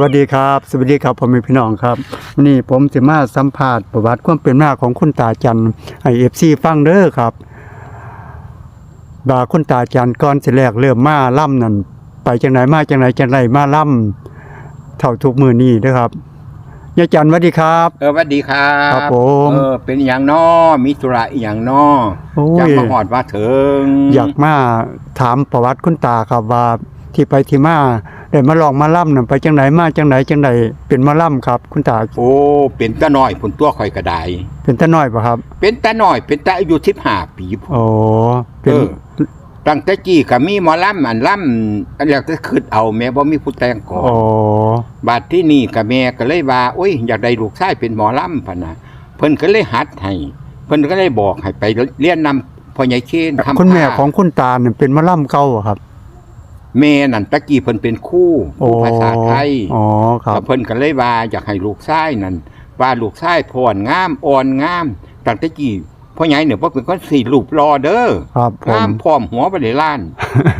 วัสดีครับสวัสดีครับผมมีพี่น้องครับวันนี้ผมจะมาสัมภาษณ์ประวัติความเป็นมาของคุณตาจันไอเอฟซีฟังเด้อครับบาคุณตาจันก่อนสิแรกเริ่มมาล่ำนั่นไปจังไหนมาจังไหนจังไหนมาล่ำเท่าทุกมือนี้เด้อครับยายจันสวัสดีครับ เออสวัสดีครับครับผมเออเป็นอย่างนอมิสุระอหย่างนอโอ้ยจากมาหอดว่าถึงอยากมาถามประวัติคุณตาครับว่าที่ไปที่มา ได้มาลองมาล่ำนั่นไปจังไหนมาจังไหนจังไหนเป็นมาล่ำครับ คุณตาโอ้เป็นตาหน่อยผลตัวคอยกระไดเป็นตาน้อยปะครับ เป็นตาหน่อย เป็นตาอายุสิบห้าปีพุ่นโอ้เป็นเออตั้งแต่กี้ก็มีหมอลำอันลำอันแรกจะขึ้นเอาแม่บ่มีผู้แต่งก่อน โอ้บาดที่นี่กับแม่ก็เลยว่าโอ้ยอยากได้ลูกชายเป็นหมอลำพะนะเพิ่นก็เลยหัดให้เพิ่นก็เลยบอกให้ไปเรียนนำพ่อใหญ่เคนทำคุณแม่ผ้าของคุณตาเนี่ยเป็นมะล่ำเก่าอะครับ แม่นั่นตะกี้เพิ่นเป็นครู่ครูภาษาไทยอ๋อครับแล้วเพิ่นก็เลยว่าอยากให้ลูกชายนั่นว่าลูกชายพรงามอ่อนงามตั้งแต่กี้พ่อใหญ่เนี่ยบ่เป็นคนสีรูปรอเด้อครับผงามมพร้อมหัวบ่ได้ล้าน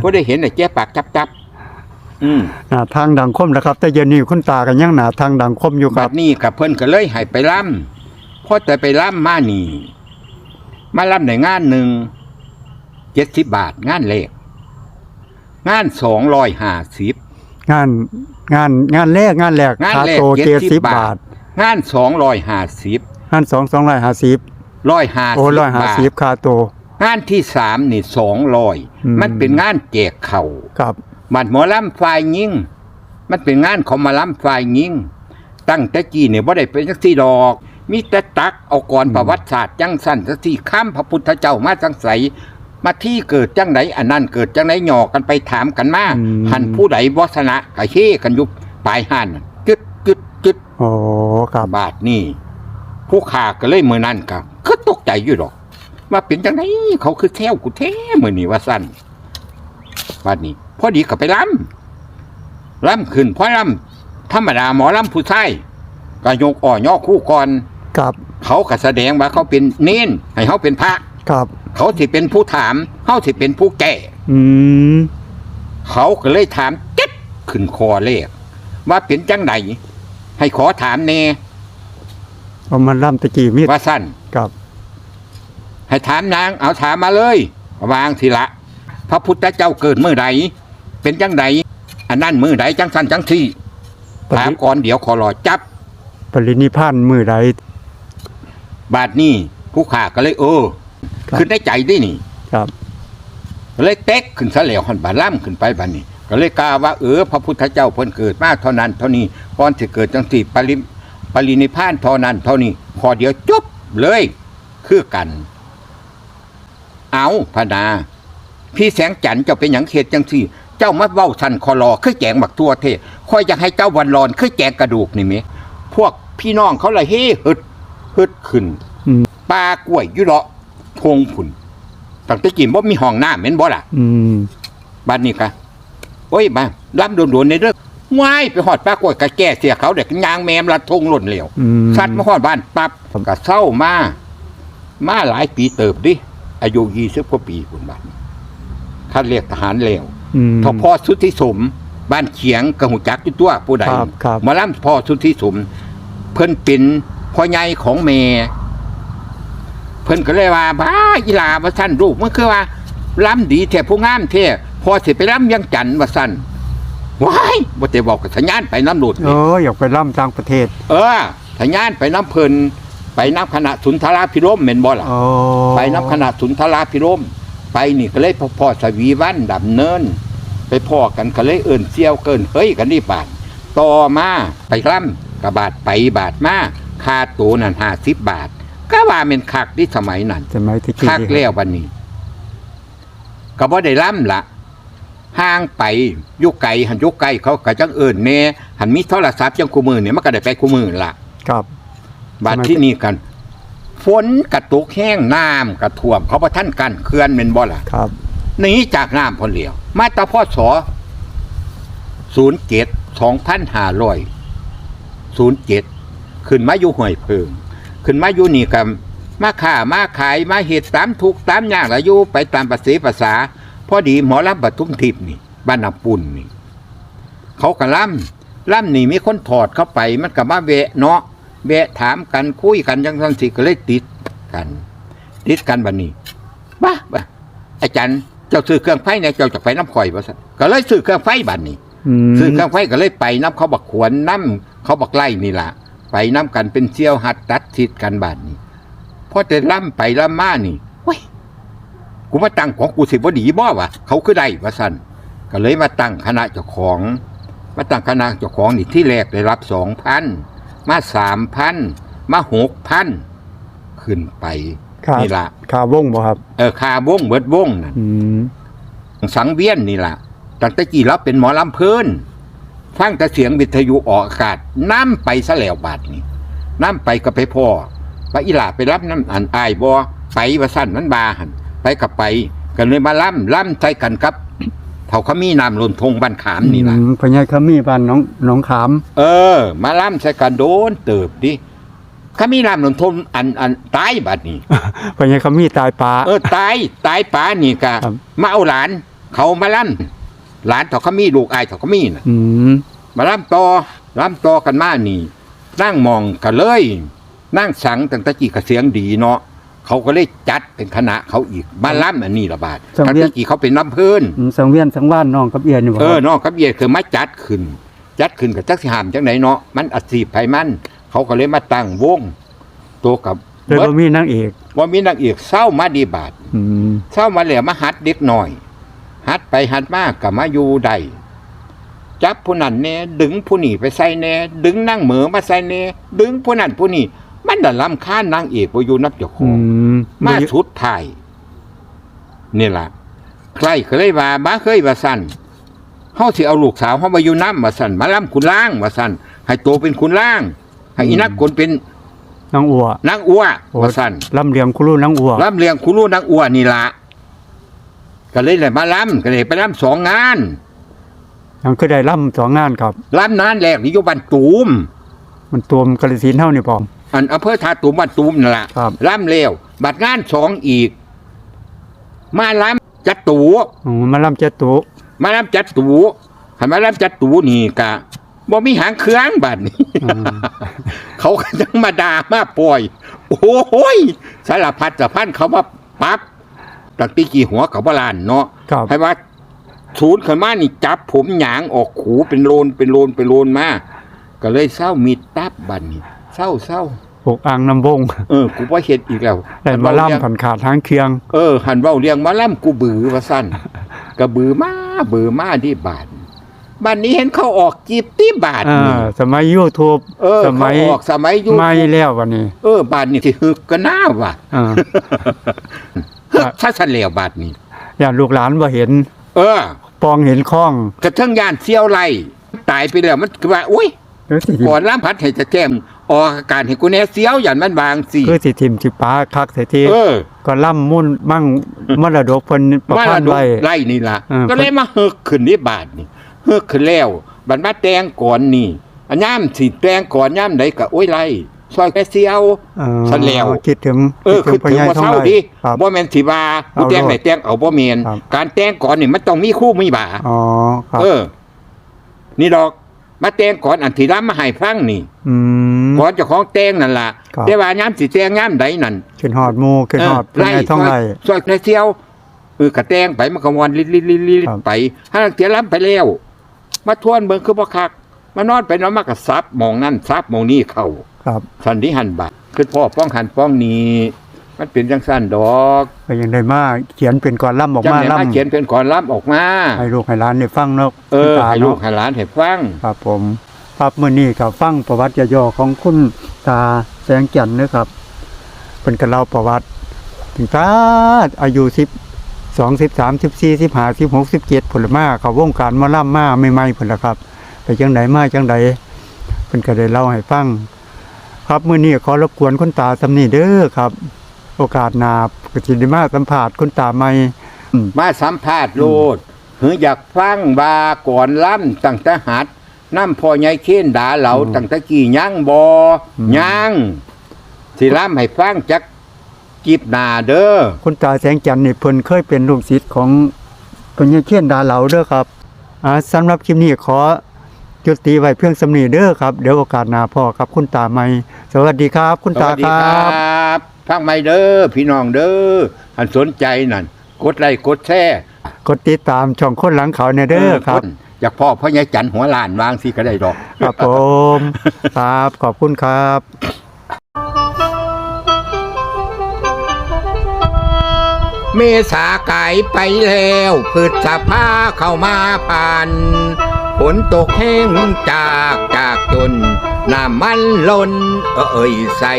บ่ได้เห็นแต่แก้ปากจับๆอืม หน้าทางดังคมนะครับ แต่เย็นนี้คุณตากันยังหน้าทางดังคมอยู่คบัรับ ดนี้กับเพิ่นก็เลยให้ไปล่ำพอแต่ไปล่ำมานี่ มาล่ำในงานหนึ่งเจ็ดสิบบาทงานเลข งานสองร้อยห้าสิบงานงานงานแรกงานแรกงานคาแรกโตเจ็ดสิบ70บาบาททงานสองร้อยห้าสิบงานสองสองร้อยห้าสิบร้อยห้าโอ้สิบร้อยห้าบาทสิบคาโต งานที่สามนี่สองร้อยอืมมันเป็นงานแจกเข่าครับบัดหมอลำฝ่ายยิงมันเป็นงานของหมาลำฝ่ายยิงตั้งแต่กี้เนี่ยบ่ได้เป็นจักที่ดอก มีแต่ตักเอาก่อนประวัติศาสตร์จังสั้นสักที่ข้ามพระพุทธเจ้ามาจังใส มาที่เกิดจังไหนอันนั้นเกิดจังไหนหยอกกันไปถามกันมาอืม หันผู้ใดวาสนะกะเฮกันอยุบปลายหันน่ะจึดจึดจึดโอ้ครับบาทนี่ผู้ขาก็เลยมือนั่นกับก็ตกใจอยู่ดอก ว่าเป็นจังไหนเขาคือแท้วกูแท้มือนี่ว่าสั้นบาทนี้ พอดีก็ไปล้ำล้ำขึ้นเพราะล้ำธรรมดาหมอล้ำผู้ชายก็ยกอ่อย่อคู่ก่อน ครับเขาก็แสดงว่าเขาเป็นเน้นให้เขาเป็นพระ ครับ เขาสิเป็นผู้ถามเขาสิเป็นผู้แก่อืมเขาก็เลยถามเจ็ดขึ้นคอเลขว่าเป็นจังไหนให้ขอถามแน่เอามันล่ำตะกี้มีดว่าสั้นครับ ให้ถามนาง เอาถามมาเลย วางทีละ พระพุทธเจ้าเกิดเมื่อใดเป็นจังใดอันนั้นมือใดจังสั้นจังที่ปถามริก่อนเดี๋ยวขอรอจับ ปรินิพพานมือใดบาทนี้ผู้ขาก็เลยเออครับ ขึ้นได้ใจดินี่ ครับก็เลยเต็กขึ้นซะแล้วหันบาล่ำขึ้นไปบานนี้ ก็เลยกล่าวว่าเออพระพุทธเจ้าเพิ่นเกิดมาเท่านั้น เท่านี้ก่อนสิเกิดจังสี่ปริปรินิพพานเท่านั้น เท่านี้พอเดียวจบเลย คือกัน เอาพนา พี่แสงจันทร์เจ้าเป็นหยังเขตจังสี่ เจ้ามาเว้าสันคอรอคือแจงบักตัวเทคอยอยากให้เจ้าวันรอนคือแจงกระดูกนี่ไหมพวกพี่น้องเขาเลยเฮ้ฮึดฮึดขึ้นอืมปลากล้วยอยุเลาะ ทงผุนตั้งแต่กินบ่มีห้องน้ำเหม็นบ่ล่ะ อืมบ้านนี้กะโอ้ยมาล้ำโดนๆในเรื่องว่ายไปหอดปลากล้วยกะแก่เสียเขาเด็กยางแมมละทงหล่นเหลวอืมสัตว์มาหอดบ้านปั๊บกะเศร้ามามาหลายปีเติบดิอายุยี่สิบกว่าปีคุณบ้านคัดเรียกทหารเหลว อืมทพอสุทธิสม บ้านเขียงกระหูจักอยู่ตัวผู้ใดครับครับมาล่ำพ่อสุทธิสม เพิ่นเป็นพ่อใหญ่ของแม่ เพิ่นก็เลยว่าบ้าอีหลาว่าสั้นลูกมันคือว่าล้ำดีแท้ผู้งามแท้พอสิไปล้ำยังจันทน์ว่าสั้นว้ายบ่ได้บอกกับสัญญาณไปน้ำหลุดเอออยากไปล่ำต่างประเทศเออสัญญาณไปน้ำเพิ่นไปน้ำคณะสุนทราพิรมแม่นบ่ล่ะโอ้ไปน้ำคณะสุนทราพิรมไปนี่ก็เลยพ่อพ่อสวีวันดำเนิน ไปพ่อกันก็เลยเอิ่นเซียวเกินเฮ้ยกันนี่บาทต่อมาไปร่ำกระบาดไปบาทมาค่าตัวนั่นห้าสิบบาท ก็ว่าเป็นคักที่สมัยนั้นสมัยที่กี้คักแล้ววันนี้ ก็บ่ได้ร่ำละห่างไปอยุไกลหันอยุไกลเขาก็จังเอิ่นแน่หันมีโทรศัพท์จังคู่มือเนี่ยมันก็ได้ไปคู่มือละครับบาดทำไมที่นี่กัน ฝนกระตุกแห้งน้ำกระท่วม เขาประท่านกันเขื่อนเป็นบ่ล่ะครับหนีจากน้ำพนเหลียว มาตราพ่อสอศูนย์เจ็ดสองพันห้าร้อยศูนย์เจ็ดขึ้นมาอยู่ห่วยเพิง ขึ้นมาอยู่นี่กับมาค้ามาขายมาเหตุตามทุกข์ตามยากละอยู่ไปตามภาษีภาษาพอดีหมอลำปทุมทิพย์นี่บ้านนาปุ่นนี่ เขากระลำล่ำนี่มีคนถอดเข้าไปมันก็มาแวะเนาะแวะถามกันคุยกันจังซั่นสิก็เลยติดกัน ติดกันบัดนี้บ้าบ้าอาจารย์เจ้าซื้อเครื่องไฟเนี่ยเจ้าจะไปน้ำข่อยบ่ซั่นก็เลยซื้อเครื่องไฟบัดนี้อืมซื้อเครื่องไฟก็เลยไปน้ำเขาบักขวนน้ำเขาบักไล่นี่ล่ะ ไปน้ำกันเป็นเชี่ยวหัดตัดทิศกันบาดนี้พอแต่ล่ำไปล่ำมานี่เว้ยกูมาตั้งของกูสิบ่ดีบ่วะเขาคือได้ว่าสั่นก็เลยมาตั้งคณะเจ้าของ มาตั้งคณะเจ้าของนี่ที่แรกได้รับสองพันมาสามพันมาหกพันขึ้นไปครับนี่ล่ะขาวงบ่ครับ เออคาวงเบิดวงนั่นอืมสังเวียนนี่ล่ะตั้งแต่กี่รับเป็นหมอลำเพิ่น ฟังแต่เสียงวิทยุออกอากาศน้ำไปซะแล้วบาดนี่น้ำไปก็ไปพ่อว่าอีหล่าไปรับน้ำอันอายบอไปว่าสั้นนั้นบาหันไปกับไปกันเลยมาล่ำล่ำใจกันครับเท่าเขามีนามลนทงบันขามนี่ล่ะอืมพญายขมีบ้านน้องน้องขาม เออ มาล่ำใส่กันโดนเติบดิเขามีนามลนทงอันอันตายบาดนี้พญายขมีตายปลาเออตายตายป๋านี่กะครับมาเอาหลาน เขามาล่ำ หลานเขาเขามีลูกอายเขาเขามีน่ะ อืมมาล่ำต่อล่ำต่อกันมานี่นั่งมองกันเลย นั่งสังตั้งแตะกี้กระเสียงดีเนาะเขาก็เลยจัดเป็นคณะเขาอีกมาล่ำอันนี้ละบาทตั้งแตะกี้เขาเป็นน้ำเพื้นอืมสังเวียนสังว่านน้องกับเอียนนี่บ่เอคอรับเนาะครับเย่คือมาจัดขึ้น จัดขึ้นกับจักสิหามจังไหนเนาะมันอัดสีไผมัน เขาก็เลยมาตั้งวงตัวกับเลยเบิดบ่มีนางเอกว่ามีนางเอกเศร้ามาดีบาทอืมเช้ามาแล้วมาหัดเด็กหน่อย หัดไปหัดมากกับมาอยู่ได้จับผู้นั้นแน่ดึงผู้นี่ไปใส่แน่ดึงนั่งเหมือมาใส่แน่ดึงผู้นั้นผู้นี่มันน่ะลำค้านนางเอกบ่อยู่นับเจ้าขอืองมมาสุดท้ายนี่ล่ะ ใครเคยว่ามาเคยว่าสั่นเฮาสิเอาลูกสาวเฮามาอยู่น้ำมาสั่นมาล่ำคุณล่างมาสั่นให้โตเป็นคุณล่าง ให้อีนักคนเป็นนางอัวนางอัวโอ้มาสั่นลำเลียงคุรุนางอัวลำเลียงคุณลูกนางอ้วนนี่ละ ก็เลยเลยมาล้ำก็เลยไปล้ำสองงานยังคือได้ล่ำสองงานครับล้ำนานแรกนี่อยู่บ้านตูม มันตัวมกระสินธุ์เท่านี่พออันอำเภอท่าตูมบ้านตูมนั่นละครับ ล้ำเร็วบัดงานสองอีก มาล้ำจัดตูอ๋อมาล่ำเจ็ดตุมาล้ำจัดตูให้มาล้ำจัดตูนี่กะบ่มีหางเครื่องบัดนี้ อืม เขาก็ยังมาด่ามาปล่อยโอ้ยสารพัดสะพันเขามาปั๊บ ตักตีกี่หัวเขาบลานเนาะครับให้ว่าศูนย์ขึ้นมานี่จับผมหยางออกขูเป็นโลนเป็นโลนเป็นโลนมาก็เลยเศร้ามีตับบันนี่เศร้าเศร้าปกอ่างน้ำวงเออกูว่าเห็ดอีกแล้วได้มาล่ำผ่อนขาดทางเคียง เออหันเว้าเรียงมาล่ำกูบือว่าสั้นก็บือมาบือมาที่บาทบ้านนี้เห็นเขาออกจีบที่บาทอ่านี่สมัยยูทูบเออสเขามัยออกสมัยยุคไม่แล้ววันนี้ เออ บาทนี่ที่ฮึกก็น่าว่ะอ่าฮึก ถ้าสันเหลวบาทนี่อย่าลูกหลานบ่เห็น เออ ปองเห็นคล้องกระทั่งยานเสี้ยวไล่ตายไปแล้วมันก็ว่าอุ้ยคือสิก่อนล้ำพัดให้จะแก้มออกอาการให้กูแน่เสียวอย่างมันบางสิคือสิทิมสิป้าคักเสียทีเออก็ล่ำมุ่นมั่งมรดกเพิ่นประมาพัละนธ์ดูไว้ไล่นี่ล่ะเออก็เลยมาเฮกขึ้นนี่บาทนี่เฮกขึ้นแล้วบัดมาแตงก่อนนี่อันย่ามสิแตงก่อนย่ามใดก็โอ้ยไล่ซอยแค่เสียวเออสันแล้วคิดถึงเออคือพ่ถึงใหญ่ว่าท้องเศร้าไร่ดิครับบ่แม่นสิว่ากูเอาแตงโลดไหนแตงเอาบ่แม่นครับการแตงก่อนนี่มันต้องมีคู่มีบ่าอ๋อครับเออ นี่ดอกมาแตงก่อนอันที่รับมาให้ฟังนี่อืมก่อนเจ้าของแตงนั่นล่ะครับแต่ว่าย่ามสิแตงย่ามใดนั่นขึ้นฮอดหมู่ขึ้นฮอดพ่อใหญ่ท้องไร่ซอยในเที่ยวเออกระแตงไปมันก็วันลิลิลิลิครับไปถ้าเตียล้ำไปแล้วมาทวนเบิ่งคือบ่คัก มานอนไปนอนมากระซับหมองนั่นซับหมองนี่เข้า ครับสันนิหันบาคือพ่อป้องหันป้องนี้มันเป็นจังสั้นดอกก็ยังได้มาเขียนเป็นก่อนล่ำออกจังมาไหนล่ำมาเขียนเป็นก่อนล้ำออกมาให้ลูกให้หลานได้ฟังเนาะเออคุณตาให้ลูกเนาะให้หลานให้ฟังครับผมครับมื้อนี้ก็ฟังประวัติย่อๆของคุณตาแสงจันทร์นะครับเพิ่นก็เล่าประวัติ ถึงตาอายุ10 2 13 14 15 16 17ผลมาเขาวงการหมาล่ำมาใหม่ๆพุ่นล่ะครับ ไปจังไดมาจังไดเพิ่นก็ได้เล่าให้ฟัง ครับมื้อนี้ขอรบกวนคุณตาสำนีเด้อครับ โอกาสหน้าก็สิได้มาสัมภาษณ์คุณตาใหม่อืมมาสัมภาษณ์โลดเหืออยากฟังบาก่อนล้ำตั้งแต่หัดน้ำพ่อใหญ่เค้นด่าเหลาตั้งแต่กี่ย่างบอย่างสิล้ำให้ฟังจักกิบหนาเด้อคุณตาแสงจันทร์นี่เพิ่นเคยเป็นลูกศิษย์ของพญาเขียนดาเหลาเด้อครับอ่าสำหรับคลิปนี้ขอ จุติไว้เพียงสำนีเด้อครับ เดี๋ยวโอกาสหน้าพ่อครับคุณตาใหม่สวัสดีครับ คุณสตาวัสดีคครัรับบฟังไม่เด้อพี่น้องเด้ออันสนใจนั่นกดไลค์กดแชร์กดติดตามช่องคนหลังเขาในเด้อครับนอยากพ่อพ่อใหญ่จันทร์หัวล้านวางสิก็ได้ดอกครับผมครับขอบคุณครับเมษาไก่ไปแล้วพืชสภาเข้ามาผ่าน ฝนตกแห้งจากจากจนน้ำมันล้นเอ่ยใส่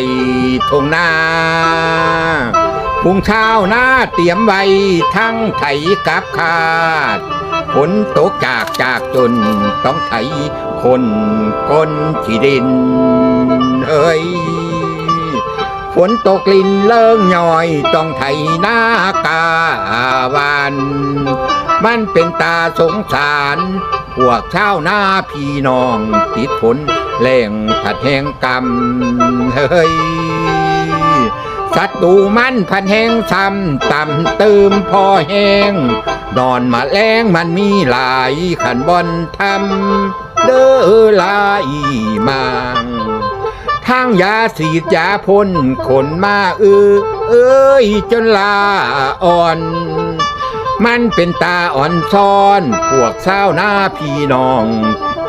ทงนาพุงเช้าหน้าเตรียมไว้ทั้งไถกับขาดฝนตกจากจากจนต้องไถคนก้นที่ดินเฮ้ยฝนตกลินเลิงย่อยต้องไถหน้ากาวาน มันเป็นตาสงสาร พวกชาวนาพี่น้องติดฝนแรงผัดแหงกำเฮ้ยสัตรูมันพันแหงซ้ำต่ำเติมพอแห้งนอนมาแรงมันมีหลายขันบอนทำเด้อลายมางทางยาสีดยาพ่นขนมาเออเอ้ยจนลาอ่อน มันเป็นตาอ่อนซ้อน พวกเศร้าหน้าพี่น้อง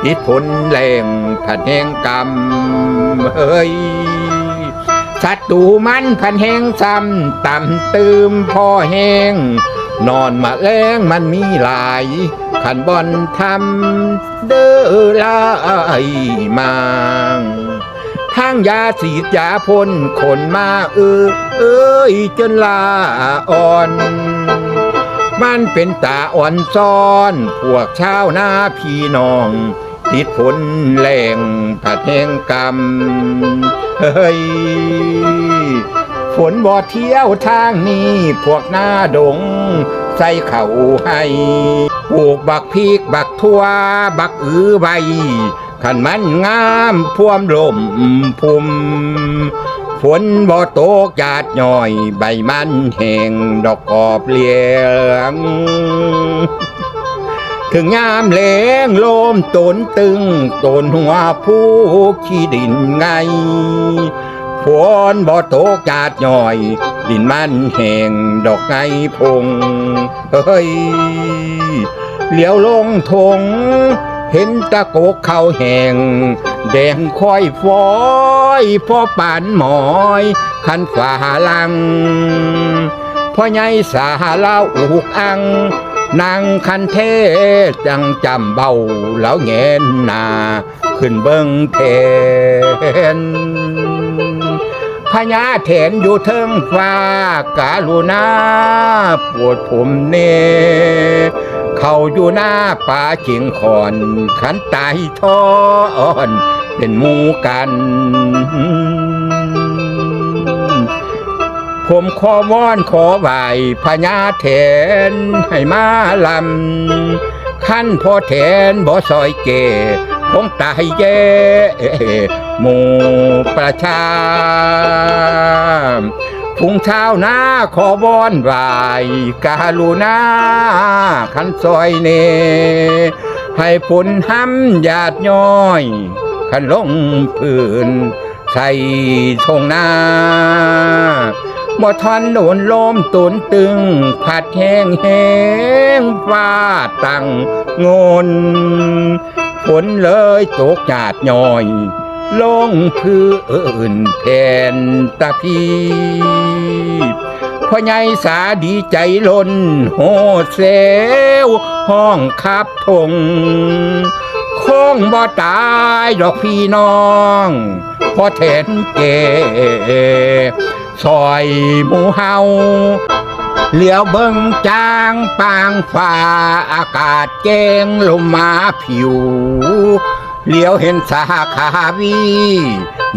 พิษผลแรงผัดแหงกำเฮ้ยสัตว์ตูมันพันแห้งซ้ำต่ำตืมพ่อแห้ง นอนมาแรงมันมีหลายขันบอนทำเด้อลายมางทางยาสีดยาพ่นขนมาเออเอ้ยจนลาอ่อน มันเป็นตาอ่อนซ้อน พวกชาวนาพี่น้อง ติดผลแรงผัดแห้งกรรมเฮ้ยฝนบ่เที่ยวทางนี้ พวกหน้าดง ใส่เข่าให้ปลูกบักพริกบักทั่ว บักอือใบขันมันงามพ่วมลมพุม ฝนบ่ตกหยาดย่อย ใบมันแห้งดอกกอบเหลียง ถึงยามแลงลมตนตึงตนหัวผู้ขี้ดินไงฝนบ่ตกหยาดย่อย ดินมันแห้งดอกไงพงเฮ้ยเหลียวลงทง เห็นตะโกกเขาแห้งแดงค่อยฟอยพอปานหมอยคันฝ่าลังพ่อใหญ่สาเล่าอุกอังนางคันเทจังจำเบาแล้วแงนนาขึ้นเบิงเพนพญาเถนอยู่เทิงฟ้ากาลุนาปวดผมเน เขาอยู่หน้าป่าจิงขอน ขันตายทอน เป็นหมูกัน ผมขอวอนขอไหวพญาแทนให้มาลำขั้นพอแทนบ่ซอยเกคงตายแย่หมู่ประชา พุงเช้าหน้าขอบอนไหวกาลุนาขันซอยเน ให้ผลห้ำหยาดย้อยขันลงพื้นใส่ทงนาบ่ทันโดนลมตุนตึง ผัดแห้งแห้งฟ้าตั้งงนฝนเลยตกหยาดย้อย ลงพื้นแผ่นตะพีพ่อใหญ่สาดีใจล้นโหดเซวห้องขับทงคงบ่ตายดอกพี่น้องพ่อแทนเกซอยหมูเฮาเหลียวเบิ่งจางปางฟ้าอากาศแกงลมมาผิว เลี้ยวเห็นสาขาวี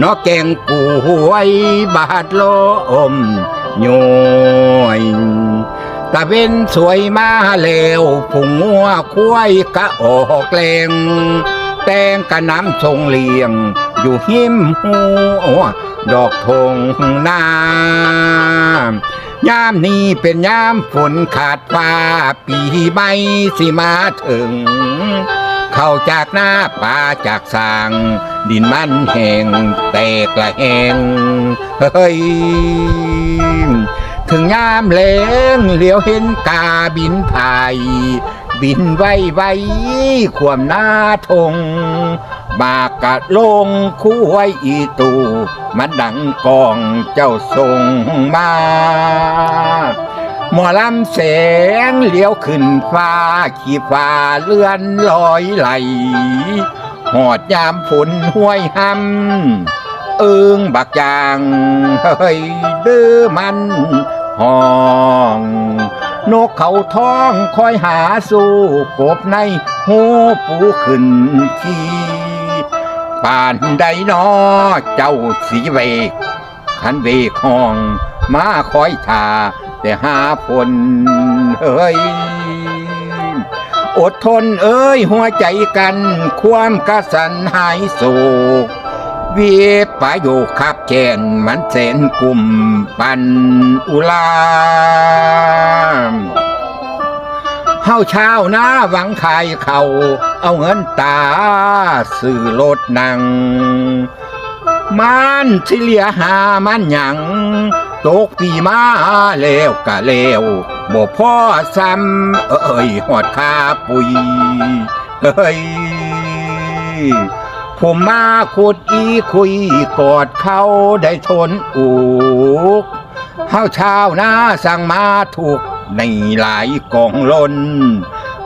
นอแกงกูหวยบาดลมโยยตะเวนสวยมาแล้วผุงงัวควายกะออกแรงแตงกะน้ำทรงเลียง อยู่หิมหัวดอกทงนายามนี้เป็นยามฝนขาดฟ้าปีใบสิมาถึง เข้าจากหน้าป่าจากสาง ดินมันแห้งแตกละแหงเฮ้ยถึงยามแลงเหลียวเห็นกาบินพายบินไวไวขวมหน้าทงบากกะลงคู่ไว้อีตูมันดังกองเจ้าทรงมา หมอลำแสงเลี้ยวขึ้นฟ้า ขี่ฟ้าเลื่อนลอยไหล หอดยามฝนห้วยหำเอิงบักจางเฮ้ยเด้อมันห้องนกเขาท้องคอยหาสู้กบในหูปูขึ้นขี้ป่านใดนอเจ้าสีเวกขันเวกห้องมาคอยทา แต่หาผลเฮ้ย อดทนเอ้ย หัวใจกัน ความกระสันหายโศกเวียปะโยคขับแกนมันแสนกลุ่มปันอุลามเฮาเช้าวนะหวังขายเขาเอาเงินตาซื้อรถนัง มันที่เหลียหามันหยัง ตกปีมาแล้วกะแล้วบ่พ่อซ้ำเอ้ยหอดคาปุยเฮ้ยผมมาขุดอีคุยกอดเขาได้ทนอุกเฮาชาวนาสั่งมาถูกในหลายกองล้น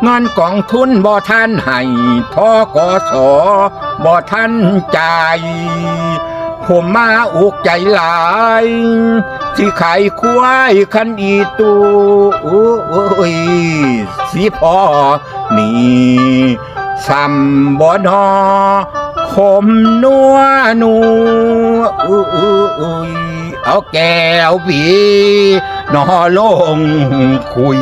เงินกองทุนบ่ท่านให้ทกสอบ่ท่านจ่ายผมมาอุกใจหลาย ที่ไข่ควายคันอีตูโอ้ยสิพอนี่สัมบอนอคมนัวนัวอุ้ยเอาแก้วผีนอลงคุย